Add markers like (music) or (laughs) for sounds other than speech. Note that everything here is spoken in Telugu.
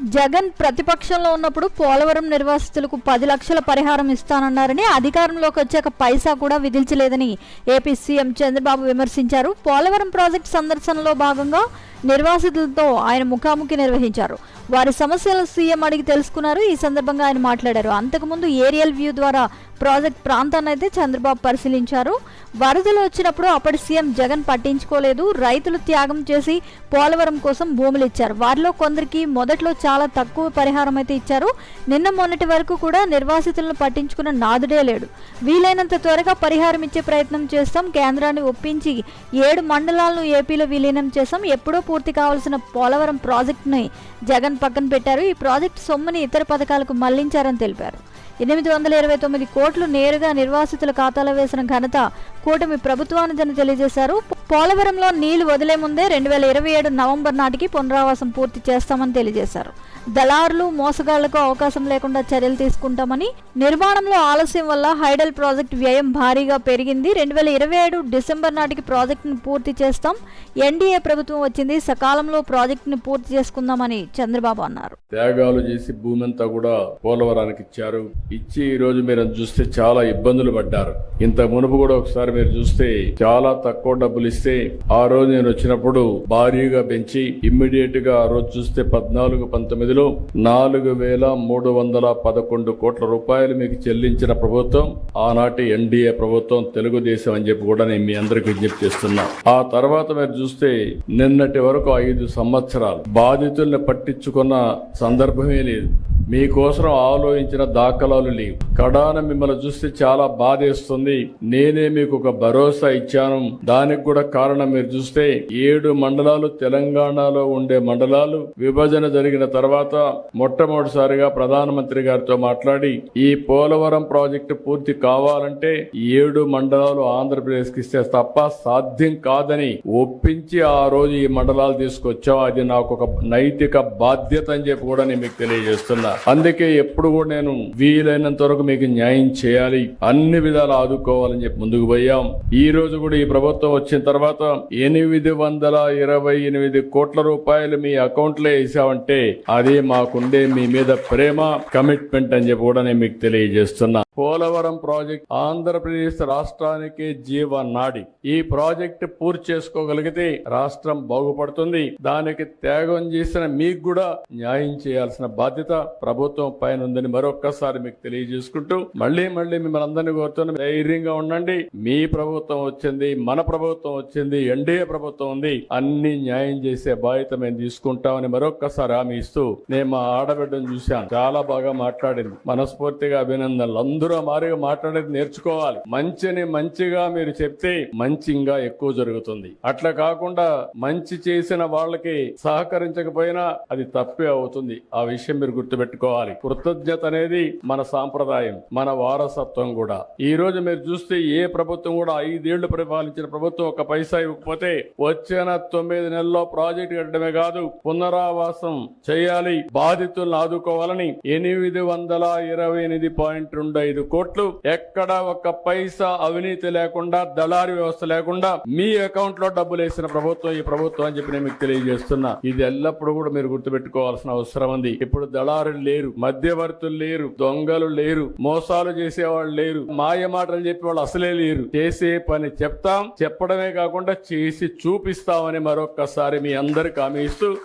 జగన్ ప్రతిపక్షంలో ఉన్నప్పుడు పోలవరం నిర్వాసితులకు పది లక్షల పరిహారం ఇస్తానన్నారని అధికారంలోకి వచ్చాక పైసా కూడా విధించలేదని ఏపీ సీఎం చంద్రబాబు విమర్శించారు. పోలవరం ప్రాజెక్టు సందర్శనలో భాగంగా నిర్వాసితులతో ఆయన ముఖాముఖి నిర్వహించారు. వారి సమస్యలు సీఎం అడిగి తెలుసుకున్నారు. ఈ సందర్భంగా ఆయన మాట్లాడారు. అంతకుముందు ఏరియల్ వ్యూ ద్వారా ప్రాజెక్ట్ ప్రాంతాన్ని అయితే చంద్రబాబు పరిశీలించారు. వరదలు వచ్చినప్పుడు అప్పటి సీఎం జగన్ పట్టించుకోలేదు. రైతులు త్యాగం చేసి పోలవరం కోసం భూములు ఇచ్చారు. వారిలో కొందరికి మొదట్లో చాలా తక్కువ పరిహారం అయితే ఇచ్చారు. నిన్న మొన్నటి వరకు కూడా నిర్వాసితులను పట్టించుకున్న నాదుడే లేడు. వీలైనంత త్వరగా పరిహారం ఇచ్చే ప్రయత్నం చేస్తాం. కేంద్రాన్ని ఒప్పించి ఏడు మండలాలను ఏపీలో విలీనం చేస్తాం. ఎప్పుడో పూర్తి కావాల్సిన పోలవరం ప్రాజెక్టుని జగన్ పక్కన పెట్టారు. ఈ ప్రాజెక్టు సొమ్ముని ఇతర పథకాలకు మళ్ళించారని తెలిపారు. ఎనిమిది వందల ఇరవై తొమ్మిది కోట్లు నేరుగా నిర్వాసితుల ఖాతాలో వేసిన ఘనత కూటమి ప్రభుత్వానిదని తెలియజేశారు. పోలవరంలో నీళ్ళు వదిలే ముందే రెండు వేల ఇరవై ఏడు నవంబర్ నాటికి పునరావాసం పూర్తి చేస్తామని తెలియజేశారు. దళారులు మోసగాళ్ళకు అవకాశం లేకుండా చర్యలు తీసుకుంటామని నిర్మాణంలో ఆలస్యం వల్ల హైడల్ ప్రాజెక్టు వ్యయం భారీగా పెరిగింది. రెండు వేల ఇరవై ఏడు డిసెంబర్ నాటికి ప్రాజెక్టును పూర్తి చేస్తాం. ఎన్డీఏ ప్రభుత్వం వచ్చింది. సకాలంలో ప్రాజెక్టును పూర్తి చేసుకుందామని చంద్రబాబు అన్నారు. త్యాగాలు చేసి భూమి అంతా కూడా పోలవరానికి ఇచ్చారు. ఇచ్చి ఈ రోజు మీరు చూస్తే చాలా ఇబ్బందులు పడ్డారు. ఇంత మునుపు కూడా ఒకసారి మీరు చూస్తే చాలా తక్కువ డబ్బులు ఇస్తే ఆ రోజు నేను వచ్చినప్పుడు భారీగా పెంచి ఇమ్మీడియట్గా ఆ రోజు చూస్తే పద్నాలుగు పంతొమ్మిది పంతొమ్మిదిలో నాలుగు వేల మూడు వందల పదకొండు కోట్ల రూపాయలు మీకు చెల్లించిన ప్రభుత్వం ఆనాటి ఎన్డీఏ ప్రభుత్వం తెలుగుదేశం అని చెప్పి కూడా నేను మీ అందరికి విజ్ఞప్తి చేస్తున్నా. ఆ తర్వాత మీరు చూస్తే నిన్నటి వరకు ఐదు సంవత్సరాలు బాధితుల్ని పట్టించుకున్న సందర్భమే లేదు. మీకోసం ఆలోచించిన దాఖలాలు లేవు. కడాన మిమ్మల్ని చూస్తే చాలా బాధేస్తుంది. నేనే మీకు ఒక భరోసా ఇచ్చాను. దానికి కూడా కారణం మీరు చూస్తే ఏడు మండలాలు తెలంగాణలో ఉండే మండలాలు. విభజన జరిగిన తర్వాత మొట్టమొదటిసారిగా ప్రధానమంత్రి గారితో మాట్లాడి ఈ పోలవరం ప్రాజెక్టు పూర్తి కావాలంటే ఏడు మండలాలు ఆంధ్రప్రదేశ్కి ఇస్తే తప్ప సాధ్యం కాదని ఒప్పించి ఆ రోజు ఈ మండలాలు తీసుకొచ్చావు. అది నాకు ఒక నైతిక బాధ్యత అని చెప్పి కూడా నేను మీకు తెలియజేస్తున్నా. (laughs) అందుకే ఎప్పుడు కూడా నేను వీలైనంత వరకు మీకు న్యాయం చేయాలి. అన్ని విధాలు ఆదుకోవాలని చెప్పి ముందుకు పోయాం. ఈ రోజు కూడా ఈ ప్రభుత్వం వచ్చిన తర్వాత ఎనిమిది వందల ఇరవై ఎనిమిది కోట్ల రూపాయలు మీ అకౌంట్లో వేసామంటే అది మాకుండే మీ మీద ప్రేమ కమిట్మెంట్ అని చెప్పి కూడా నేను మీకు తెలియజేస్తున్నా. పోలవరం ప్రాజెక్ట్ ఆంధ్రప్రదేశ్ రాష్ట్రానికి జీవనాడి ఈ ప్రాజెక్ట్ పూర్తి చేసుకోగలిగితే రాష్ట్రం బాగుపడుతుంది. దానికి త్యాగం చేసిన మీకు కూడా న్యాయం చేయాల్సిన బాధ్యత ప్రభుత్వం పైన ఉందని మరొక్కసారి మీకు తెలియజేసుకుంటూ మళ్ళీ మళ్ళీ మిమ్మల్ని అందరినీ కోరుతున్న ధైర్యంగా ఉండండి. మీ ప్రభుత్వం వచ్చింది మన ప్రభుత్వం వచ్చింది ఎన్డీఏ ప్రభుత్వం ఉంది. అన్ని న్యాయం చేసే బాధ్యత మేము తీసుకుంటామని మరొక్కసారి హామీ ఇస్తూ నేను మా ఆడబిడ్డను చూశాను. చాలా బాగా మాట్లాడింది. మనస్ఫూర్తిగా అభినందనలు. అందరూ మారిగా మాట్లాడేది నేర్చుకోవాలి. మంచిని మంచిగా మీరు చెప్తే మంచి ఇంకా ఎక్కువ జరుగుతుంది. అట్లా కాకుండా మంచి చేసిన వాళ్ళకి సహకరించకపోయినా అది తప్పే అవుతుంది. ఆ విషయం మీరు గుర్తుపెట్టుకోవాలి. కృతజ్ఞత అనేది మన సాంప్రదాయం మన వారసత్వం కూడా. ఈ రోజు మీరు చూస్తే ఏ ప్రభుత్వం కూడా ఐదేళ్ళు పరిపాలించిన ప్రభుత్వం ఒక పైసా ఇవ్వకపోతే వచ్చిన తొమ్మిది నెలల్లో ప్రాజెక్టు కట్టడమే కాదు పునరావాసం చేయాలి బాధితులను ఆదుకోవాలని ఎనిమిది వందల ఇరవై ఎనిమిది పాయింట్ రెండు ఐదు కోట్లు. ఎక్కడ ఒక పైసా అవినీతి లేకుండా దళారీ వ్యవస్థ లేకుండా మీ అకౌంట్లో డబ్బులు వేసిన ప్రభుత్వం ఈ ప్రభుత్వం అని చెప్పి నేను మీకు తెలియజేస్తున్నా. ఇది ఎల్లప్పుడూ కూడా మీరు గుర్తుపెట్టుకోవాల్సిన అవసరం ఉంది. ఇప్పుడు దళారులు లేరు మధ్యవర్తులు లేరు దొంగలు లేరు మోసాలు చేసేవాళ్ళు లేరు మాయ మాటలు చెప్పే వాళ్ళు అసలే లేరు. చేసే పని చెప్తాం చెప్పడమే కాకుండా చేసి చూపిస్తామని మరొక్కసారి మీ అందరికి హామీ ఇస్తూ